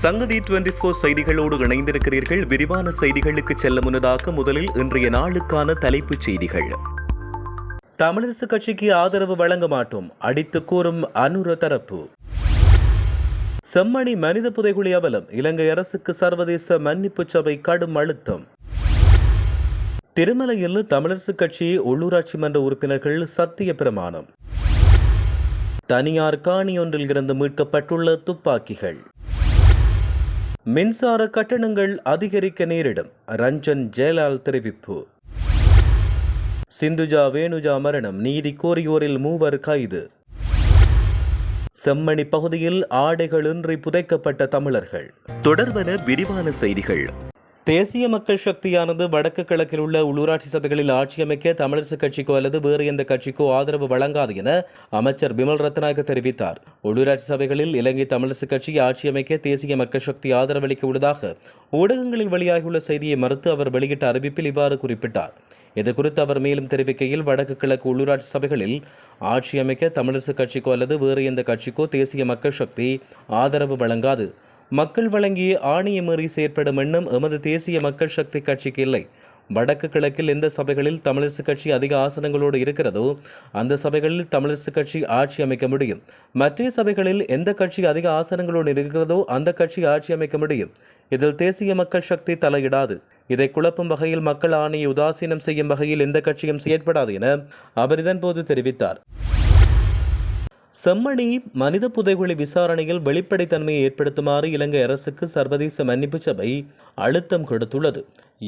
சங்கதி twenty four செய்திகளோடு இணைந்திருக்கிறீர்கள். விரிவான செய்திகளுக்கு செல்ல முன்னதாக முதலில் இன்றைய நாளுக்கான தலைப்புச் செய்திகள். தமிழரசு கட்சிக்கு ஆதரவு வழங்க மாட்டோம் அடித்து கூறும் அனுர தரப்பு. செம்மணி மனித புதைகுழி அவலம் இலங்கை அரசுக்கு சர்வதேச மன்னிப்பு சபை கடும் அழுத்தம். திருமலையில் தமிழரசு கட்சி உள்ளூராட்சி மன்ற உறுப்பினர்கள் சத்திய பிரமாணம். தனியார் காணி ஒன்றில் இருந்து மீட்கப்பட்டுள்ள துப்பாக்கிகள். மின்சார கட்டணங்கள் அதிகரிக்க நேரிடும். ரஞ்சன் ஜெயலால் தெரிவிப்பு. சிந்துஜா வேணுஜா மரணம் நீதி கோரியோரில் மூவர் கைது. செம்மணி பகுதியில் ஆடைகளின்றி புதைக்கப்பட்ட தமிழர்கள். தொடர்வன விரிவான செய்திகள். தேசிய மக்கள் சக்தியானது வடக்கு கிழக்கில் உள்ள உள்ளூராட்சி சபைகளில் ஆட்சி அமைக்க தமிழரசு கட்சிக்கோ அல்லது வேறு எந்த கட்சிக்கோ ஆதரவு வழங்காது என அமைச்சர் பிமல் ரத்நாயக தெரிவித்தார். உள்ளூராட்சி சபைகளில் இலங்கை தமிழரசுக் கட்சி ஆட்சி அமைக்க தேசிய மக்கள் சக்தி ஆதரவளிக்க உள்ளதாக ஊடகங்களில் வெளியாகியுள்ள செய்தியை மறுத்து அவர் வெளியிட்ட அறிவிப்பில் இவ்வாறு குறிப்பிட்டார். இதுகுறித்து அவர் மேலும் தெரிவிக்கையில் வடக்கு கிழக்கு உள்ளூராட்சி சபைகளில் ஆட்சி அமைக்க தமிழரசுக் கட்சிக்கோ அல்லது வேறு எந்த கட்சிக்கோ தேசிய மக்கள் சக்தி ஆதரவு வழங்காது. மக்கள் வழங்கிய ஆணையை செயற்படும் எண்ணம் எமது தேசிய மக்கள் சக்தி கட்சிக்கு இல்லை. வடக்கு கிழக்கில் எந்த சபைகளில் தமிழரசு கட்சி அதிக ஆசனங்களோடு இருக்கிறதோ அந்த சபைகளில் தமிழரசு கட்சி ஆட்சி அமைக்க முடியும். மற்ற சபைகளில் எந்த கட்சி அதிக ஆசனங்களோடு இருக்கிறதோ அந்த கட்சி ஆட்சி அமைக்க முடியும். இதில் தேசிய மக்கள் சக்தி தலையிடாது. இதை குழப்பும் வகையில் மக்கள் ஆணையை உதாசீனம் செய்யும் வகையில் எந்த கட்சியும் செயற்படாது என அவர் இதன்போது தெரிவித்தார். செம்மணி மனித புதைகுழி விசாரணையில் வெளிப்படைத்தன்மையை ஏற்படுத்துமாறு இலங்கை அரசுக்கு சர்வதேச மன்னிப்பு சபை அழுத்தம் கொடுத்துள்ளது.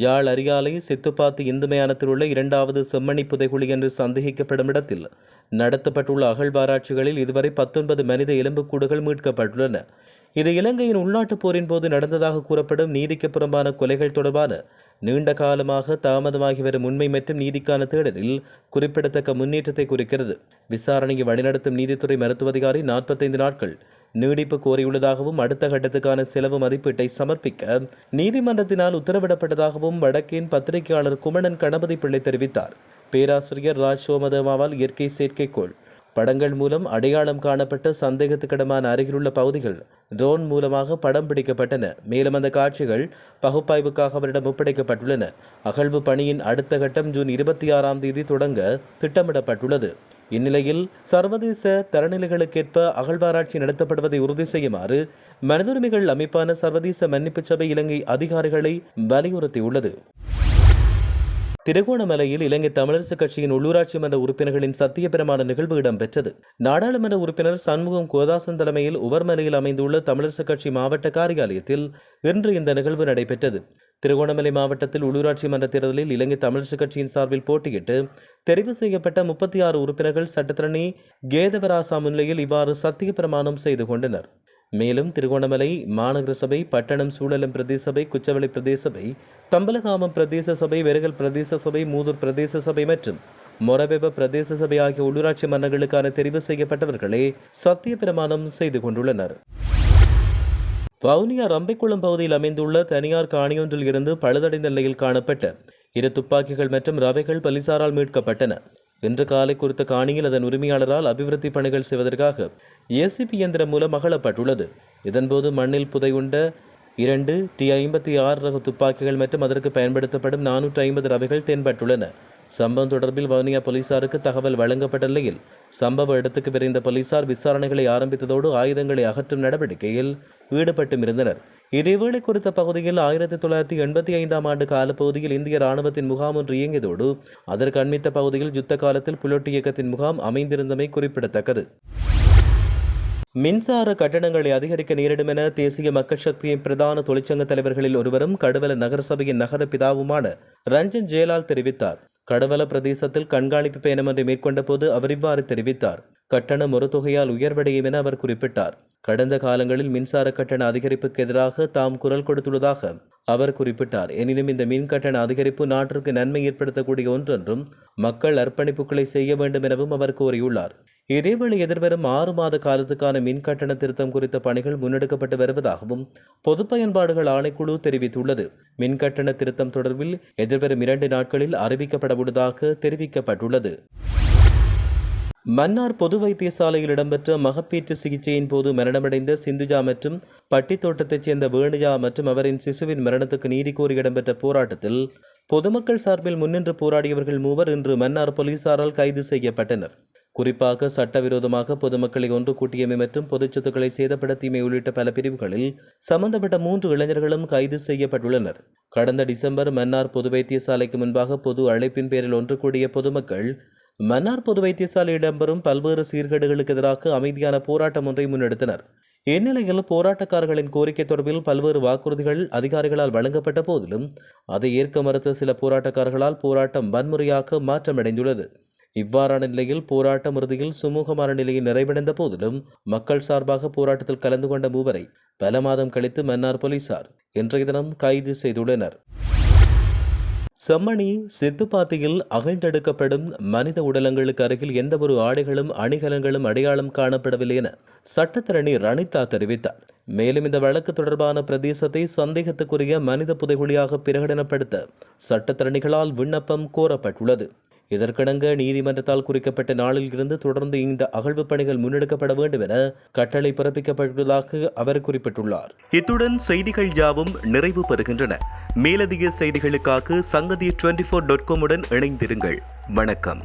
யாழ் அரியாலை சித்துப்பாத்து இந்து மயானத்தில் உள்ள இரண்டாவது செம்மணி புதைகுழி என்று சந்தேகிக்கப்படும் இடத்தில் நடத்தப்பட்டுள்ள அகழ்வாராய்ச்சிகளில் இதுவரை பத்தொன்பது மனித எலும்புக்கூடுகள் மீட்கப்பட்டுள்ளன. இது இலங்கையின் உள்நாட்டுப் போரின் போது நடந்ததாக கூறப்படும் நீதிக்கு புறம்பான கொலைகள் தொடர்பான நீண்ட காலமாக தாமதமாகி வரும் உண்மை மற்றும் நீதிக்கான தேடலில் குறிப்பிடத்தக்க முன்னேற்றத்தை குறிக்கிறது. விசாரணையை வழிநடத்தும் நீதித்துறை மருத்துவ அதிகாரி நாற்பத்தைந்து நாட்கள் நீடிப்பு கோரியுள்ளதாகவும் அடுத்த கட்டத்துக்கான செலவு மதிப்பீட்டை சமர்ப்பிக்க நீதிமன்றத்தினால் உத்தரவிடப்பட்டதாகவும் வடக்கின் பத்திரிகையாளர் குமணன் கணபதி பிள்ளை தெரிவித்தார். பேராசிரியர் ராஜ் சோமதேவாவால் இயற்கை செயற்கைக்கோள் படங்கள் மூலம் அடையாளம் காணப்பட்ட சந்தேகத்துக்கிடமான அருகிலுள்ள பகுதிகள் ட்ரோன் மூலமாக படம் பிடிக்கப்பட்டன. மேலும் அந்த காட்சிகள் பகுப்பாய்வுக்காக அவரிடம் ஒப்படைக்கப்பட்டுள்ளன. அகழ்வு பணியின் அடுத்த கட்டம் ஜூன் இருபத்தி ஆறாம் தேதி தொடங்க திட்டமிடப்பட்டுள்ளது. இந்நிலையில் சர்வதேச தரநிலைகளுக்கேற்ப அகழ்வாராய்ச்சி நடத்தப்படுவதை உறுதி செய்யுமாறு மனிதுரிமைகள் அமைப்பான சர்வதேச மன்னிப்பு சபை இலங்கை அதிகாரிகளை வலியுறுத்தியுள்ளது. திருகோணமலையில் இலங்கை தமிழரசு கட்சியின் உள்ளூராட்சி மன்ற உறுப்பினர்களின் சத்தியபிரமாண நிகழ்வு இடம்பெற்றது. நாடாளுமன்ற உறுப்பினர் சண்முகம் கோதாசன் தலைமையில் உவர்மலையில் அமைந்துள்ள தமிழரசு கட்சி மாவட்ட காரியாலயத்தில் இன்று இந்த நிகழ்வு நடைபெற்றது. திருகோணமலை மாவட்டத்தில் உள்ளூராட்சி மன்ற தேர்தலில் இலங்கை தமிழரசு கட்சியின் சார்பில் போட்டியிட்டு தெரிவு செய்யப்பட்ட முப்பத்தி ஆறு உறுப்பினர்கள் சட்டத்திரணி கேதவராசா முன்னிலையில் இவ்வாறு சத்திய பிரமாணம் செய்து கொண்டனர். மேலும் திருகோணமலை மாநகர சபை பட்டணம் சூழலம் பிரதேச சபை குச்சவெளி பிரதேச சபை தம்பலகாமம் பிரதேச சபை வெறுகல் பிரதேச சபை மூதூர் பிரதேச சபை மற்றும் மொரவெப பிரதேச சபை ஆகிய உள்ளூராட்சி மன்றங்களுக்கான தெரிவு செய்யப்பட்டவர்களே சத்திய பிரமாணம் செய்து கொண்டுள்ளனர். வவுனியா ரம்பைக்குளம் பகுதியில் அமைந்துள்ள தனியார் காணியொன்றில் இருந்து பழுதடைந்த நிலையில் காணப்பட்ட இரு துப்பாக்கிகள் மற்றும் ரவைகள் பலிசாரால் மீட்கப்பட்டன. இன்று காலை குறித்த காணியில் அதன் உரிமையாளரால் அபிவிருத்தி பணிகள் செய்வதற்காக ஏசிபி இயந்திரம் மூலம் அகழப்பட்டுள்ளது இதன்போது மண்ணில் புதையுண்ட இரண்டு டி ஐம்பத்தி ஆறு ரக துப்பாக்கிகள் மற்றும் அதற்கு பயன்படுத்தப்படும் நானூற்றி ஐம்பது ரவைகள் தென்பட்டுள்ளன. சம்பவம் தொடர்பில் வவுனியா போலீசாருக்கு தகவல் வழங்கப்பட்ட நிலையில் சம்பவ இடத்துக்கு விரைந்த போலீசார் விசாரணைகளை ஆரம்பித்ததோடு ஆயுதங்களை அகற்றும் நடவடிக்கையில் ஈடுபட்டும் இருந்தனர். இதேவேளை குறித்த பகுதியில் ஆயிரத்தி தொள்ளாயிரத்தி எண்பத்தி ஐந்தாம் ஆண்டு காலப்பகுதியில் இந்திய ராணுவத்தின் முகாம் ஒன்று இயங்கியதோடு அதற்கு அண்மித்த பகுதியில் யுத்த காலத்தில் புலொட்டி இயக்கத்தின் முகாம் அமைந்திருந்தமை குறிப்பிடத்தக்கது. மின்சார கட்டணங்களை அதிகரிக்க நேரிடும் என தேசிய மக்கள் சக்தியின் பிரதான தொழிற்சங்க தலைவர்களில் ஒருவரும் கடுவல நகரசபையின் நகர பிதாவுமான ரஞ்சன் ஜெயலால் தெரிவித்தார். கடவல பிரதேசத்தில் கண்காணிப்பு பயணம் ஒன்றை மேற்கொண்ட போது அவர் இவ்வாறு தெரிவித்தார். கட்டணம் ஒரு தொகையால் உயர்வடையும் என அவர் குறிப்பிட்டார். கடந்த காலங்களில் மின்சார கட்டண அதிகரிப்புக்கு எதிராக தாம் குரல் கொடுத்துள்ளதாக அவர் குறிப்பிட்டார். எனினும் இந்த மின் கட்டண அதிகரிப்பு நாட்டிற்கு நன்மை ஏற்படுத்தக்கூடிய ஒன்றென்றும் மக்கள் அர்ப்பணிப்புகளை செய்ய வேண்டும் எனவும் அவர் கூறியுள்ளார். இதேவேளை எதிர்வரும் ஆறு மாத காலத்துக்கான மின் கட்டண திருத்தம் குறித்த பணிகள் முன்னெடுக்கப்பட்டு வருவதாகவும் பொது பயன்பாடுகள் ஆணைக்குழு தெரிவித்துள்ளது. மின் கட்டண திருத்தம் தொடர்பில் எதிர்வரும் இரண்டு நாட்களில் அறிவிக்கப்பட உள்ளதாக தெரிவிக்கப்பட்டுள்ளது. மன்னார் பொது வைத்தியசாலையில் இடம்பெற்ற மகப்பேற்று சிகிச்சையின் போது மரணமடைந்த சிந்துஜா மற்றும் பட்டித்தோட்டத்தைச் சேர்ந்த வேணுஜா மற்றும் அவரின் சிசுவின் மரணத்துக்கு நீதி கோரி இடம்பெற்ற போராட்டத்தில் பொதுமக்கள் சார்பில் முன்னின்று போராடியவர்கள் மூவர் இன்று மன்னார் போலீசாரால் கைது செய்யப்பட்டனர். குறிப்பாக சட்டவிரோதமாக பொதுமக்களை ஒன்று கூட்டியமை மற்றும் பொதுச் சொத்துக்களை சேதப்படுத்தியமை உள்ளிட்ட பல பிரிவுகளில் சம்பந்தப்பட்ட மூன்று இளைஞர்களும் கைது செய்யப்பட்டுள்ளனர். கடந்த டிசம்பர் மன்னார் பொது வைத்தியசாலைக்கு முன்பாக பொது அழைப்பின் பேரில் ஒன்று கூடிய பொதுமக்கள் மன்னார் பொது வைத்தியசாலை இடம்பெறும் பல்வேறு சீர்கேடுகளுக்கு எதிராக அமைதியான போராட்டம் ஒன்றை முன்னெடுத்தனர். இந்நிலையில் போராட்டக்காரர்களின் கோரிக்கை தொடர்பில் பல்வேறு வாக்குறுதிகள் அதிகாரிகளால் வழங்கப்பட்ட போதிலும் அதை ஏற்க மறுத்த சில போராட்டக்காரர்களால் போராட்டம் வன்முறையாக மாற்றமடைந்துள்ளது. இவ்வாறான நிலையில் போராட்டம் இறுதியில் சுமூகமான நிலையில் நிறைவடைந்த போதிலும் மக்கள் சார்பாக போராட்டத்தில் கலந்து கொண்ட மூவரை பல மாதம் கழித்து மன்னார் போலீசார் இன்றைய தினம் கைது செய்துள்ளனர். செம்மணி சித்துப்பாத்தியில் அகழ்ந்தெடுக்கப்படும் மனித உடலங்களுக்கு அருகில் எந்தவொரு ஆடைகளும் அணிகலன்களும் அடையாளம் காணப்படவில்லை என சட்டத்தரணி ரணிதா தெரிவித்தார். மேலும் இந்த வழக்கு தொடர்பான பிரதேசத்தை சந்தேகத்துக்குரிய மனித புதைகுழியாக பிரகடனப்படுத்த சட்டத்தரணிகளால் விண்ணப்பம் கோரப்பட்டுள்ளது. இதற்கிடங்க நீதிமன்றத்தால் குறிக்கப்பட்ட நாளில் இருந்து தொடர்ந்து இந்த அகழ்வு பணிகள் முன்னெடுக்கப்பட வேண்டும் என கட்டளை பிறப்பிக்கப்பட்டுள்ளதாக அவர் குறிப்பிட்டுள்ளார். இத்துடன் செய்திகள் யாவும் நிறைவு பெறுகின்றன. மேலதிக செய்திகளுக்காக சங்கதி டுவெண்டி ஃபோர் டாட் காமுடன் இணைந்திருங்கள். வணக்கம்.